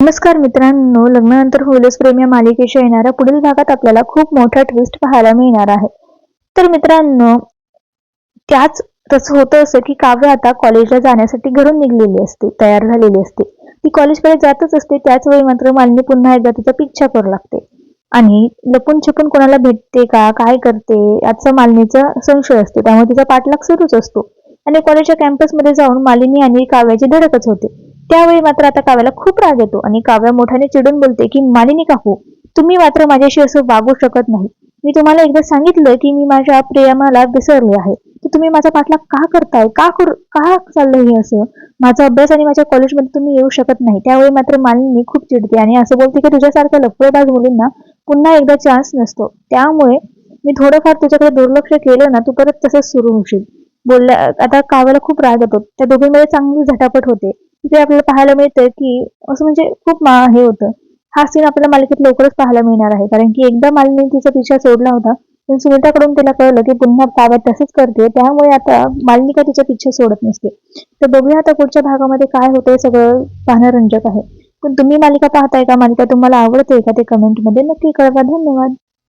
नमस्कार मित्रांनो लग्नानंतर होईलच प्रेम या मालिकेच्या येणाऱ्या पुढील भागात आपल्याला खूप मोठा ट्विस्ट पाहायला मिळणार आहे. तर मित्रांनो त्याच तसं होतं असं की काव्य आता कॉलेजला जाण्यासाठी घरून निघलेली असते तयार झालेली असते. ती कॉलेजकडे जातच असते त्याच वेळी मात्र मालिनी पुन्हा एकदा तिचा पिच्छा करू लागते. आणि लपून छपून कोणाला भेटते का काय करते याचा मालिनीचा संशय असतो त्यामुळे तिचा पाठलाग सुरूच असतो. आणि कॉलेजच्या कॅम्पसमध्ये जाऊन मालिनी आणि काव्याची धडकच होते. त्यावेळी मात्र आता काव्याला खूप राग येतो आणि काव्या मोठ्याने चिडून बोलते की मालिनी काकू हो? तुम्ही मात्र माझ्याशी असं वागू शकत नाही. मी तुम्हाला एकदा सांगितलं की मी माझ्या प्रेमाला विसरले आहे. तर तुम्ही माझा पाठलाग का करताय? का करू का चाललंय हे असं? माझा अभ्यास आणि माझ्या कॉलेजमध्ये तुम्ही येऊ शकत नाही. त्यावेळी मात्र मालिनी खूप चिडते आणि असं बोलते की तुझ्यासारख्या लफडेबाज मुलींना पुन्हा एकदा चान्स नसतो. त्यामुळे मी थोडंफार तुझ्याकडे दुर्लक्ष केलं ना तू परत तसंच सुरू होशील. बोलल्या आता काव्याला खूप राग येतो. त्या दोघींमध्ये चांगली झटापट होते. तिथे आपल्याला पाहायला मिळतं की असं म्हणजे खूप हे होतं. हा सीन आपल्याला मालिकेत लवकरच पाहायला मिळणार आहे. कारण की एकदा मालिनी तिचा पिछा सोडला होता पण सुनीताकडून तिला कळलं की पुन्हा ताब्यात तसंच करते त्यामुळे आता मालिनी तिच्या तिचा पिछा सोडत नसते. तर बघूया आता पुढच्या भागामध्ये काय होतंय सगळं पाहणं रंजक आहे. पण तुम्ही मालिका पाहताय का? मालिका तुम्हाला आवडते का ते कमेंटमध्ये नक्की कळवा. धन्यवाद.